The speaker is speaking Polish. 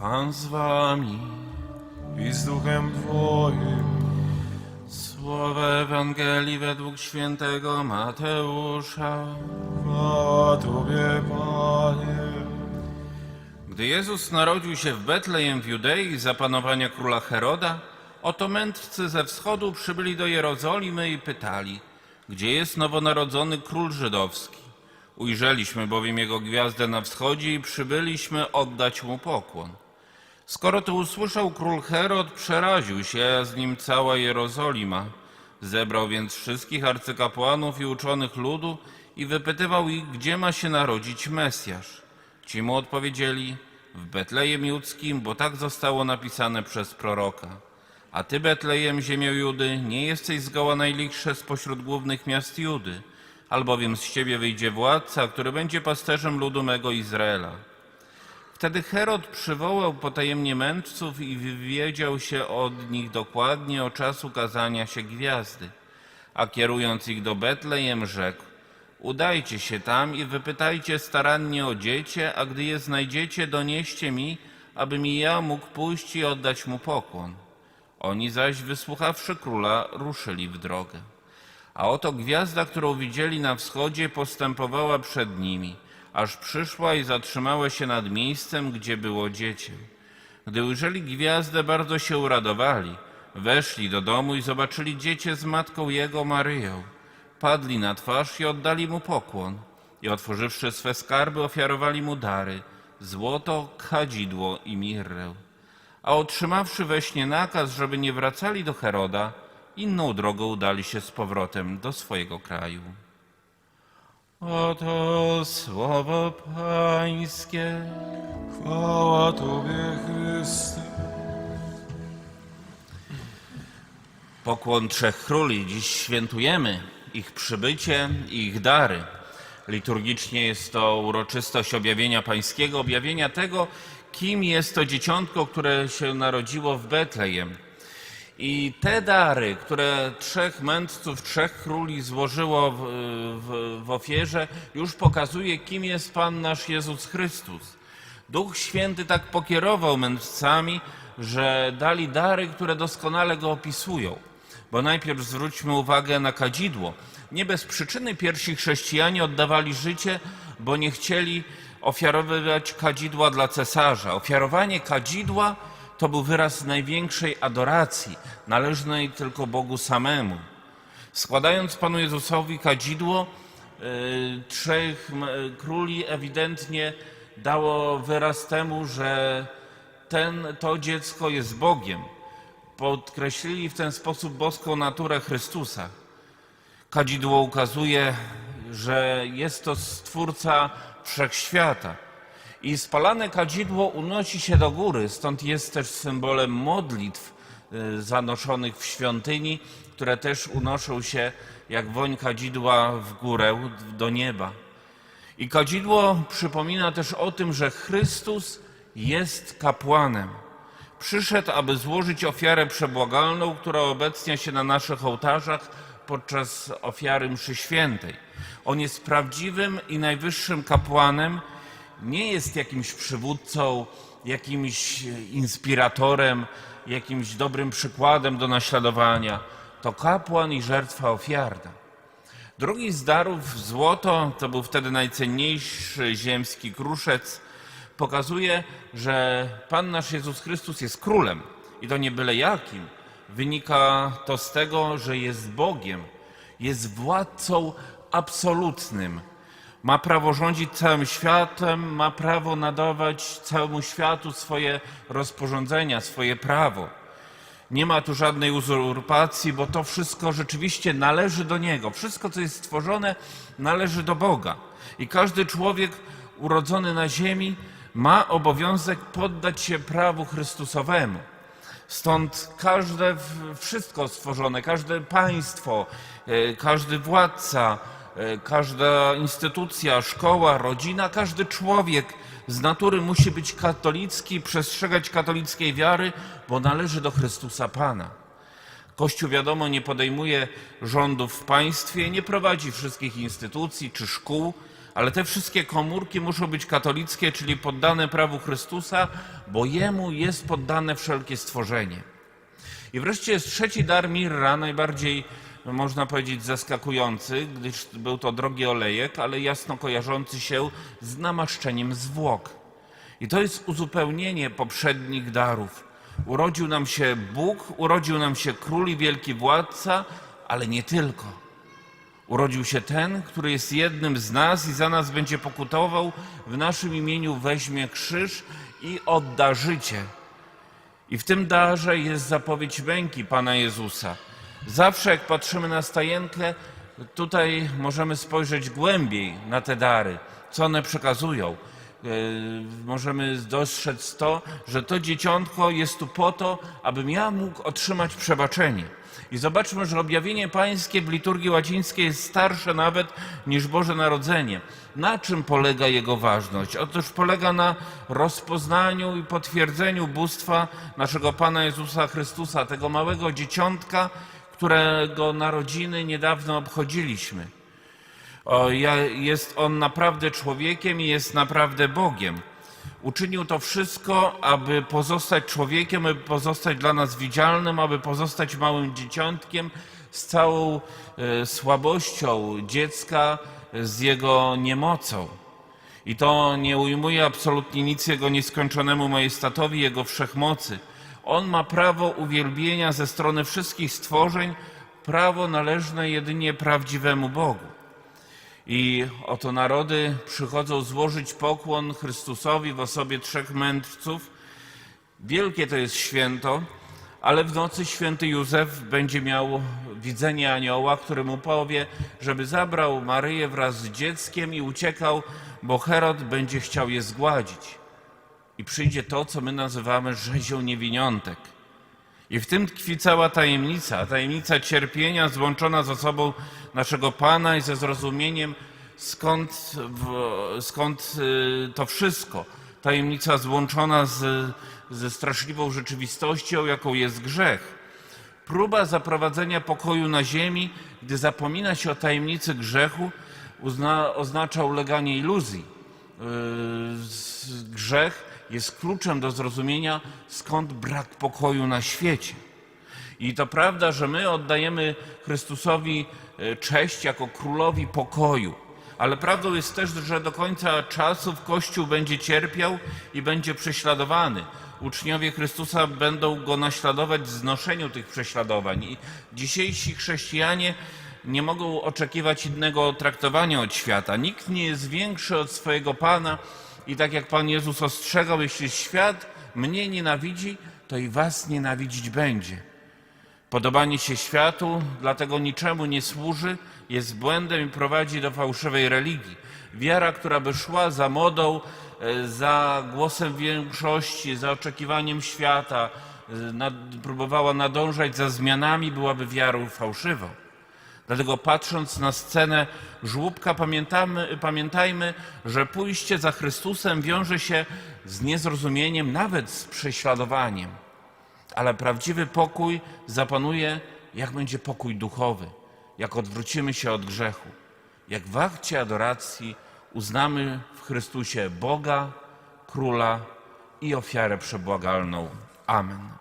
Pan z wami. i z duchem Twoim. Słowo Ewangelii według świętego Mateusza. Chwała Tobie, Panie. Gdy Jezus narodził się w Betlejem w Judei za panowania króla Heroda, oto mędrcy ze wschodu przybyli do Jerozolimy i pytali, gdzie jest nowonarodzony król żydowski. Ujrzeliśmy bowiem jego gwiazdę na wschodzie i przybyliśmy oddać mu pokłon. Skoro to usłyszał król Herod, przeraził się, a z nim cała Jerozolima. Zebrał więc wszystkich arcykapłanów i uczonych ludu i wypytywał ich, gdzie ma się narodzić Mesjasz. Ci mu odpowiedzieli, w Betlejem Judzkim, bo tak zostało napisane przez proroka. A ty, Betlejem, ziemio Judy, nie jesteś zgoła najlichsze spośród głównych miast Judy, albowiem z ciebie wyjdzie władca, który będzie pasterzem ludu mego Izraela. Wtedy Herod przywołał potajemnie mędrców i wywiedział się od nich dokładnie o czasu kazania się gwiazdy. A kierując ich do Betlejem, rzekł: Udajcie się tam i wypytajcie starannie o dziecię, a gdy je znajdziecie, donieście mi, abym i ja mógł pójść i oddać mu pokłon. Oni zaś, wysłuchawszy króla, ruszyli w drogę. A oto gwiazda, którą widzieli na wschodzie, postępowała przed nimi, aż przyszła i zatrzymała się nad miejscem, gdzie było dziecię. Gdy ujrzeli gwiazdę, bardzo się uradowali. Weszli do domu i zobaczyli dziecię z matką jego Maryją. Padli na twarz i oddali mu pokłon. I otworzywszy swe skarby, ofiarowali mu dary złoto, kadzidło i mirrę. A otrzymawszy we śnie nakaz, żeby nie wracali do Heroda, inną drogą udali się z powrotem do swojego kraju. Oto słowo Pańskie. Chwała Tobie, Chryste. Pokłon Trzech Króli. Dziś świętujemy ich przybycie i ich dary. Liturgicznie jest to uroczystość objawienia pańskiego, objawienia tego, kim jest to dzieciątko, które się narodziło w Betlejem. I te dary, które trzech mędrców, trzech króli złożyło w, w, w ofierze, już pokazuje, kim jest Pan nasz Jezus Chrystus. Duch Święty tak pokierował mędrcami, że dali dary, które doskonale go opisują. Bo najpierw zwróćmy uwagę na kadzidło. Nie bez przyczyny pierwsi chrześcijanie oddawali życie, bo nie chcieli ofiarowywać kadzidła dla cesarza. Ofiarowanie kadzidła to był wyraz największej adoracji, należnej tylko Bogu samemu. Składając Panu Jezusowi kadzidło, yy, trzech króli ewidentnie dało wyraz temu, że ten, to dziecko jest Bogiem. Podkreślili w ten sposób boską naturę Chrystusa. Kadzidło ukazuje, że jest to Stwórca Wszechświata. I spalane kadzidło unosi się do góry, stąd jest też symbolem modlitw y, zanoszonych w świątyni, które też unoszą się jak woń kadzidła w górę, do nieba. I kadzidło przypomina też o tym, że Chrystus jest kapłanem. Przyszedł, aby złożyć ofiarę przebłagalną, która obecnia się na naszych ołtarzach podczas ofiary mszy świętej. On jest prawdziwym i najwyższym kapłanem, nie jest jakimś przywódcą, jakimś inspiratorem, jakimś dobrym przykładem do naśladowania. To kapłan i żertwa ofiarna. Drugi z darów, złoto, to był wtedy najcenniejszy ziemski kruszec, pokazuje, że Pan nasz Jezus Chrystus jest królem i to nie byle jakim. Wynika to z tego, że jest Bogiem, jest władcą absolutnym. Ma prawo rządzić całym światem, ma prawo nadawać całemu światu swoje rozporządzenia, swoje prawo. Nie ma tu żadnej uzurpacji, bo to wszystko rzeczywiście należy do Niego. Wszystko, co jest stworzone, należy do Boga. I każdy człowiek urodzony na ziemi ma obowiązek poddać się prawu Chrystusowemu. Stąd każde wszystko stworzone, każde państwo, e, każdy władca, każda instytucja, szkoła, rodzina, każdy człowiek z natury musi być katolicki, przestrzegać katolickiej wiary, bo należy do Chrystusa Pana. Kościół, wiadomo, nie podejmuje rządów w państwie, nie prowadzi wszystkich instytucji czy szkół, Ale te wszystkie komórki muszą być katolickie, czyli poddane prawu Chrystusa, bo Jemu jest poddane wszelkie stworzenie. I wreszcie jest trzeci dar mirra, najbardziej można powiedzieć zaskakujący, gdyż był to drogi olejek, ale jasno kojarzący się z namaszczeniem zwłok. I to jest uzupełnienie poprzednich darów. Urodził nam się Bóg, urodził nam się król i wielki władca, ale nie tylko. Urodził się ten, który jest jednym z nas i za nas będzie pokutował, w naszym imieniu weźmie krzyż i odda życie. I w tym darze jest zapowiedź męki Pana Jezusa. Zawsze jak patrzymy na stajenkę, tutaj możemy spojrzeć głębiej na te dary, co one przekazują. E, Możemy dostrzec to, że to dzieciątko jest tu po to, abym ja mógł otrzymać przebaczenie. I zobaczmy, że objawienie pańskie w liturgii łacińskiej jest starsze nawet niż Boże Narodzenie. Na czym polega jego ważność? Otóż polega na rozpoznaniu i potwierdzeniu bóstwa naszego Pana Jezusa Chrystusa, tego małego dzieciątka, którego narodziny niedawno obchodziliśmy. O, jest on naprawdę człowiekiem i jest naprawdę Bogiem. Uczynił to wszystko, aby pozostać człowiekiem, aby pozostać dla nas widzialnym, aby pozostać małym dzieciątkiem z całą e, słabością dziecka, e, z jego niemocą. I to nie ujmuje absolutnie nic jego nieskończonemu majestatowi, jego wszechmocy. On ma prawo uwielbienia ze strony wszystkich stworzeń, prawo należne jedynie prawdziwemu Bogu. I oto narody przychodzą złożyć pokłon Chrystusowi w osobie trzech mędrców. Wielkie to jest święto, ale w nocy święty Józef będzie miał widzenie anioła, który mu powie, żeby zabrał Maryję wraz z dzieckiem i uciekał, bo Herod będzie chciał je zgładzić. I przyjdzie to, co my nazywamy rzezią niewiniątek. I w tym tkwi cała tajemnica, tajemnica cierpienia złączona z osobą naszego Pana i ze zrozumieniem, skąd, skąd y, to wszystko. Tajemnica złączona z, ze straszliwą rzeczywistością, jaką jest grzech. Próba zaprowadzenia pokoju na ziemi, gdy zapomina się o tajemnicy grzechu, uzna, oznacza uleganie iluzji. Z- Grzech jest kluczem do zrozumienia, skąd brak pokoju na świecie. I to prawda, że my oddajemy Chrystusowi e, cześć jako królowi pokoju. Ale prawdą jest też, że do końca czasów Kościół będzie cierpiał i będzie prześladowany. Uczniowie Chrystusa będą go naśladować w znoszeniu tych prześladowań. I dzisiejsi chrześcijanie nie mogą oczekiwać innego traktowania od świata. Nikt nie jest większy od swojego Pana i tak jak Pan Jezus ostrzegał, jeśli świat mnie nienawidzi, to i was nienawidzić będzie. Podobanie się światu dlatego niczemu nie służy, jest błędem i prowadzi do fałszywej religii. Wiara, która by szła za modą, e, za głosem większości, za oczekiwaniem świata, e, nad, próbowała nadążać za zmianami, byłaby wiarą fałszywą. Dlatego patrząc na scenę żłóbka, pamiętamy, pamiętajmy, że pójście za Chrystusem wiąże się z niezrozumieniem, nawet z prześladowaniem. Ale prawdziwy pokój zapanuje, jak będzie pokój duchowy, jak odwrócimy się od grzechu, jak w akcie adoracji uznamy w Chrystusie Boga, Króla i ofiarę przebłagalną. Amen.